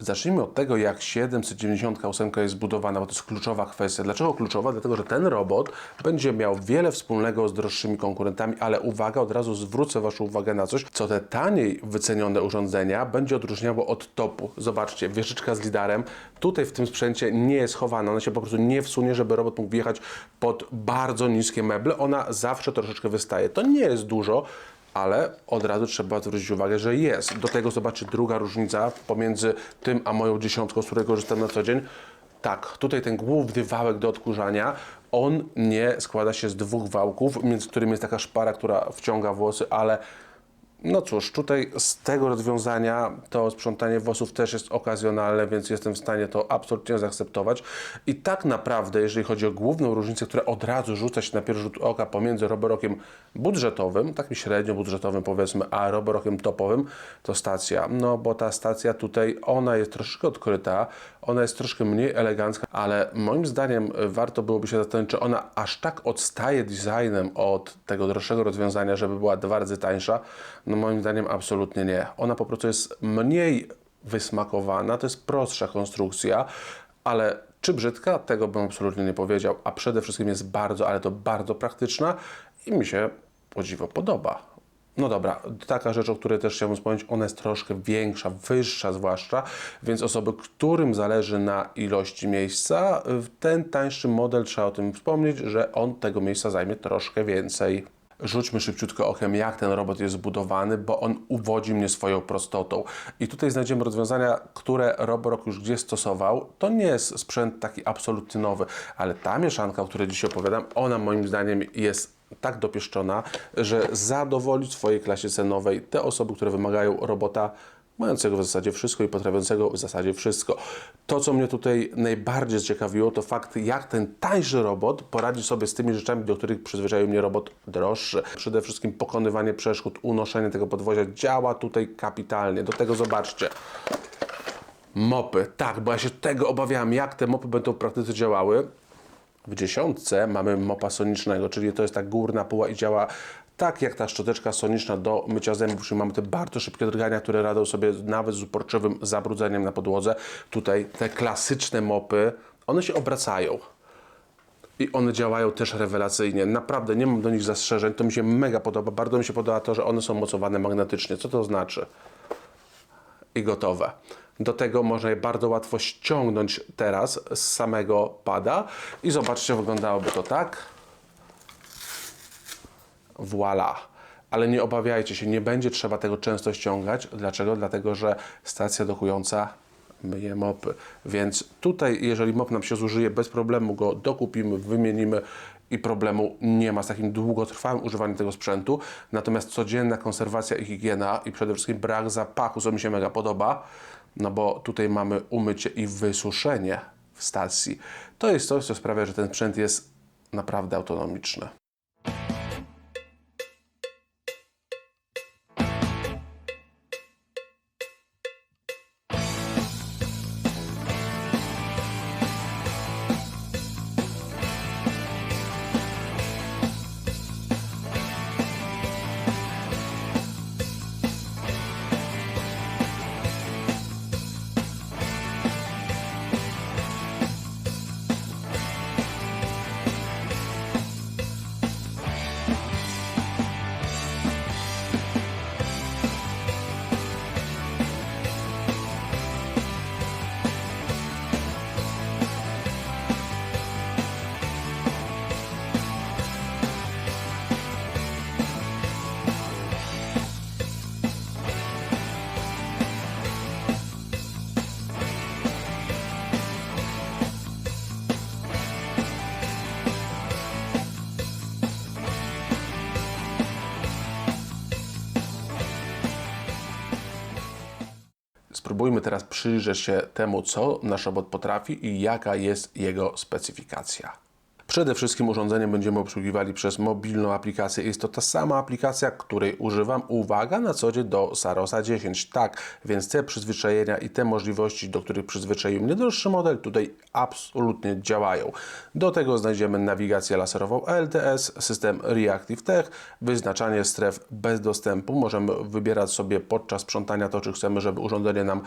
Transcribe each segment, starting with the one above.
Zacznijmy od tego, jak 798 jest zbudowana, bo to jest kluczowa kwestia. Dlaczego kluczowa? Dlatego, że ten robot będzie miał wiele wspólnego z droższymi konkurentami, ale uwaga, od razu zwrócę Waszą uwagę na coś, co te taniej wycenione urządzenia będzie odróżniało od topu. Zobaczcie, wieżyczka z lidarem tutaj w tym sprzęcie nie jest chowana, ona się po prostu nie wsunie, żeby robot mógł wjechać pod bardzo niskie meble, ona zawsze troszeczkę wystaje. To nie jest dużo, ale od razu trzeba zwrócić uwagę, że jest. Do tego zobaczcie druga różnica pomiędzy tym a moją dziesiątką, z której korzystam na co dzień. Tak, tutaj ten główny wałek do odkurzania, on nie składa się z dwóch wałków, między którymi jest taka szpara, która wciąga włosy, ale no cóż, tutaj z tego rozwiązania to sprzątanie włosów też jest okazjonalne, więc jestem w stanie to absolutnie zaakceptować. I tak naprawdę, jeżeli chodzi o główną różnicę, która od razu rzuca się na pierwszy rzut oka pomiędzy roborokiem budżetowym, takim średnio budżetowym powiedzmy, a roborokiem topowym, to stacja. No bo ta stacja tutaj, ona jest troszeczkę odkryta, ona jest troszkę mniej elegancka, ale moim zdaniem warto byłoby się zastanowić, czy ona aż tak odstaje designem od tego droższego rozwiązania, żeby była dwa razy tańsza. No moim zdaniem absolutnie nie. Ona po prostu jest mniej wysmakowana, to jest prostsza konstrukcja, ale czy brzydka? Tego bym absolutnie nie powiedział, a przede wszystkim jest bardzo, ale to bardzo praktyczna i mi się o dziwo podoba. No dobra, taka rzecz, o której też chciałbym wspomnieć, ona jest troszkę większa, wyższa zwłaszcza, więc osoby, którym zależy na ilości miejsca, ten tańszy model, trzeba o tym wspomnieć, że on tego miejsca zajmie troszkę więcej. Rzućmy szybciutko okiem, jak ten robot jest zbudowany, bo on uwodzi mnie swoją prostotą. I tutaj znajdziemy rozwiązania, które Roborock już gdzieś stosował. To nie jest sprzęt taki absolutnie nowy, ale ta mieszanka, o której dzisiaj opowiadam, ona moim zdaniem jest tak dopieszczona, że zadowoli swojej klasie cenowej te osoby, które wymagają robota mającego w zasadzie wszystko i potrafiącego w zasadzie wszystko. To, co mnie tutaj najbardziej zaciekawiło, to fakt, jak ten tańszy robot poradzi sobie z tymi rzeczami, do których przyzwyczaił mnie robot droższy. Przede wszystkim pokonywanie przeszkód, unoszenie tego podwozia działa tutaj kapitalnie. Do tego zobaczcie. Mopy, tak, bo ja się tego obawiałem, jak te mopy będą w praktyce działały. W dziesiątce mamy mopa sonicznego, czyli to jest ta górna puła i działa tak jak ta szczoteczka soniczna do mycia zębów, czyli mamy te bardzo szybkie drgania, które radzą sobie nawet z uporczywym zabrudzeniem na podłodze. Tutaj te klasyczne mopy, one się obracają. I one działają też rewelacyjnie. Naprawdę nie mam do nich zastrzeżeń. To mi się mega podoba. Bardzo mi się podoba to, że one są mocowane magnetycznie. Co to znaczy? i gotowe. Do tego można je bardzo łatwo ściągnąć teraz z samego pada i zobaczcie, wyglądałoby to tak. Voila. Ale nie obawiajcie się, nie będzie trzeba tego często ściągać. Dlaczego? Dlatego, że stacja dokująca myje mopy. Więc tutaj, jeżeli mop nam się zużyje, bez problemu go dokupimy, wymienimy i problemu nie ma z takim długotrwałym używaniem tego sprzętu. Natomiast codzienna konserwacja i higiena i przede wszystkim brak zapachu, co mi się mega podoba, no bo tutaj mamy umycie i wysuszenie w stacji. To jest coś, co sprawia, że ten sprzęt jest naprawdę autonomiczny. Spróbujmy teraz przyjrzeć się temu, co nasz robot potrafi i jaka jest jego specyfikacja. Przede wszystkim urządzenie będziemy obsługiwali przez mobilną aplikację. Jest to ta sama aplikacja, której używam, uwaga, na co dzień do Sarosa 10. Tak, więc te przyzwyczajenia i te możliwości, do których przyzwyczaił mnie droższy model, tutaj absolutnie działają. Do tego znajdziemy nawigację laserową LTS, system Reactive Tech, wyznaczanie stref bez dostępu. Możemy wybierać sobie podczas sprzątania to, czy chcemy, żeby urządzenie nam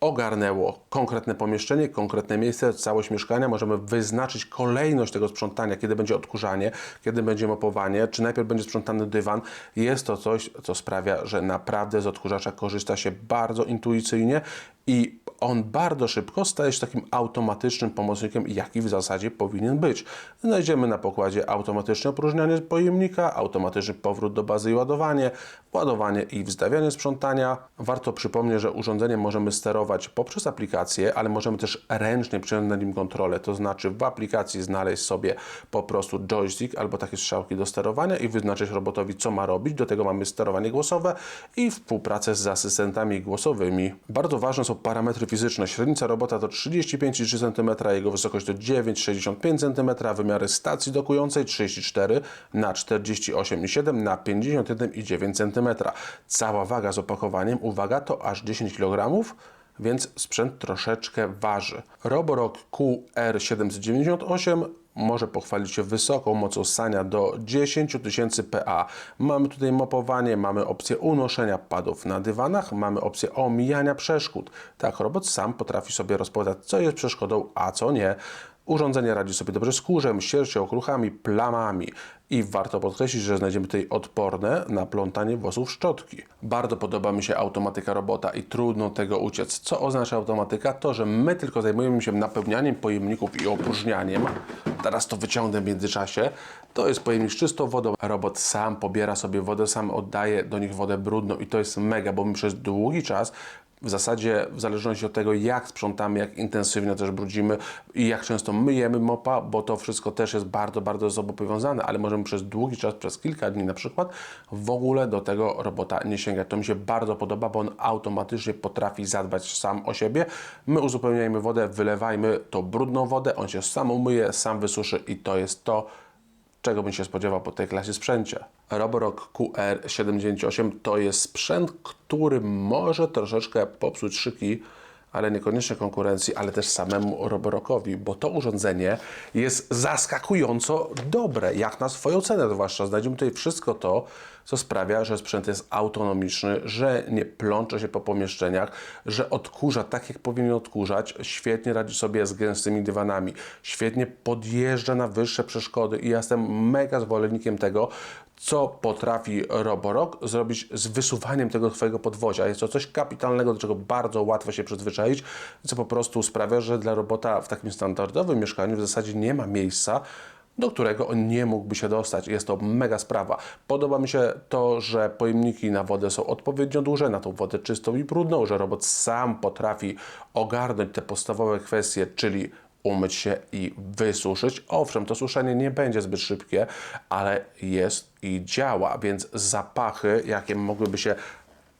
ogarnęło konkretne pomieszczenie, konkretne miejsce, całość mieszkania. Możemy wyznaczyć kolejność tego sprzątania, kiedy będzie odkurzanie, kiedy będzie mopowanie, czy najpierw będzie sprzątany dywan. Jest to coś, co sprawia, że naprawdę z odkurzacza korzysta się bardzo intuicyjnie i on bardzo szybko staje się takim automatycznym pomocnikiem, jaki w zasadzie powinien być. Znajdziemy na pokładzie automatyczne opróżnianie pojemnika, automatyczny powrót do bazy i ładowanie, ładowanie i wzdawianie sprzątania. Warto przypomnieć, że urządzenie możemy sterować poprzez aplikację, ale możemy też ręcznie przejąć nad nim kontrolę, to znaczy w aplikacji znaleźć sobie po prostu joystick albo takie strzałki do sterowania i wyznaczyć robotowi, co ma robić. Do tego mamy sterowanie głosowe i współpracę z asystentami głosowymi. Bardzo ważne są parametry fizyczne. Średnica robota to 35,3 cm, jego wysokość to 9,65 cm, wymiary stacji dokującej 34 na 48,7 na 51,9 cm. Cała waga z opakowaniem, uwaga, to aż 10 kg więc sprzęt troszeczkę waży. Roborock QR798 może pochwalić się wysoką mocą ssania do 10 tysięcy PA. Mamy tutaj mopowanie, mamy opcję unoszenia padów na dywanach, mamy opcję omijania przeszkód. Tak, robot sam potrafi sobie rozpoznać, co jest przeszkodą, a co nie. Urządzenie radzi sobie dobrze z kurzem, sierścią, okruchami, plamami. I warto podkreślić, że znajdziemy tutaj odporne na plątanie włosów szczotki. Bardzo podoba mi się automatyka robota i trudno tego uciec. Co oznacza automatyka? To, że my tylko zajmujemy się napełnianiem pojemników i opróżnianiem. Teraz to wyciągnę w międzyczasie. To jest pojemnik z czystą wodą. Robot sam pobiera sobie wodę, sam oddaje do nich wodę brudną i to jest mega, bo my przez długi czas w zasadzie w zależności od tego, jak sprzątamy, jak intensywnie też brudzimy i jak często myjemy mopa, bo to wszystko też jest bardzo, bardzo ze sobą powiązane, ale możemy przez długi czas, przez kilka dni na przykład, w ogóle do tego robota nie sięgać. To mi się bardzo podoba, bo on automatycznie potrafi zadbać sam o siebie. My uzupełniajmy wodę, wylewajmy tą brudną wodę, on się sam umyje, sam wysuszy i to jest to, czego bym się spodziewał po tej klasie sprzęcie. Roborock QR798 to jest sprzęt, który może troszeczkę popsuć szyki, ale niekoniecznie konkurencji, ale też samemu Roborockowi, bo to urządzenie jest zaskakująco dobre, jak na swoją cenę zwłaszcza. Znajdziemy tutaj wszystko to, co sprawia, że sprzęt jest autonomiczny, że nie plącze się po pomieszczeniach, że odkurza tak, jak powinien odkurzać, świetnie radzi sobie z gęstymi dywanami, świetnie podjeżdża na wyższe przeszkody i ja jestem mega zwolennikiem tego, co potrafi Roborock zrobić z wysuwaniem tego swojego podwozia. Jest to coś kapitalnego, do czego bardzo łatwo się przyzwyczaić, co po prostu sprawia, że dla robota w takim standardowym mieszkaniu w zasadzie nie ma miejsca, do którego on nie mógłby się dostać. Jest to mega sprawa. Podoba mi się to, że pojemniki na wodę są odpowiednio duże, na tą wodę czystą i brudną, że robot sam potrafi ogarnąć te podstawowe kwestie, czyli umyć się i wysuszyć. Owszem, to suszenie nie będzie zbyt szybkie, ale jest i działa, więc zapachy, jakie mogłyby się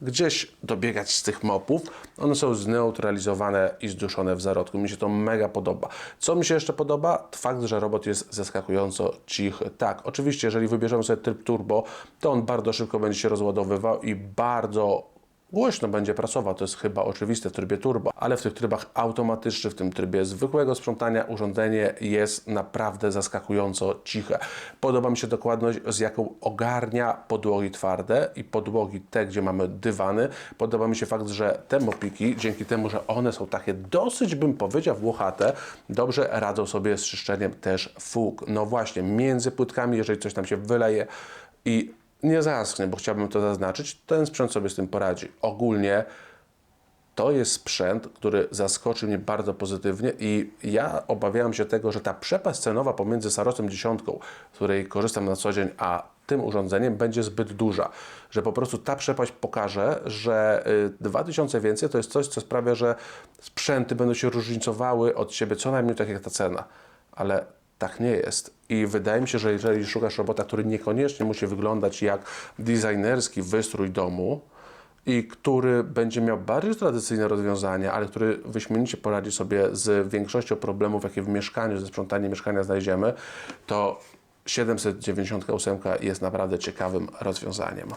gdzieś dobiegać z tych mopów, one są zneutralizowane i zduszone w zarodku. Mi się to mega podoba. Co mi się jeszcze podoba? Fakt, że robot jest zaskakująco cichy. Tak, oczywiście, jeżeli wybierzemy sobie tryb turbo, to on bardzo szybko będzie się rozładowywał i bardzo Głośno będzie pracował, to jest chyba oczywiste w trybie turbo, ale w tych trybach automatycznych, w tym trybie zwykłego sprzątania urządzenie jest naprawdę zaskakująco ciche. Podoba mi się dokładność, z jaką ogarnia podłogi twarde i podłogi te, gdzie mamy dywany. Podoba mi się fakt, że te mopiki, dzięki temu, że one są takie dosyć, bym powiedział, włochate, dobrze radzą sobie z czyszczeniem też fug. No właśnie, między płytkami, jeżeli coś tam się wyleje i nie zaschnie, bo chciałbym to zaznaczyć, ten sprzęt sobie z tym poradzi. Ogólnie to jest sprzęt, który zaskoczył mnie bardzo pozytywnie i ja obawiałem się tego, że ta przepaść cenowa pomiędzy Sarosem 10, z której korzystam na co dzień, a tym urządzeniem będzie zbyt duża. Że po prostu ta przepaść pokaże, że 2000 więcej to jest coś, co sprawia, że sprzęty będą się różnicowały od siebie co najmniej tak jak ta cena. Ale tak nie jest. I wydaje mi się, że jeżeli szukasz robota, który niekoniecznie musi wyglądać jak designerski wystrój domu i który będzie miał bardziej tradycyjne rozwiązania, ale który wyśmienicie poradzi sobie z większością problemów, jakie w mieszkaniu, ze sprzątaniem mieszkania znajdziemy, to 798 jest naprawdę ciekawym rozwiązaniem.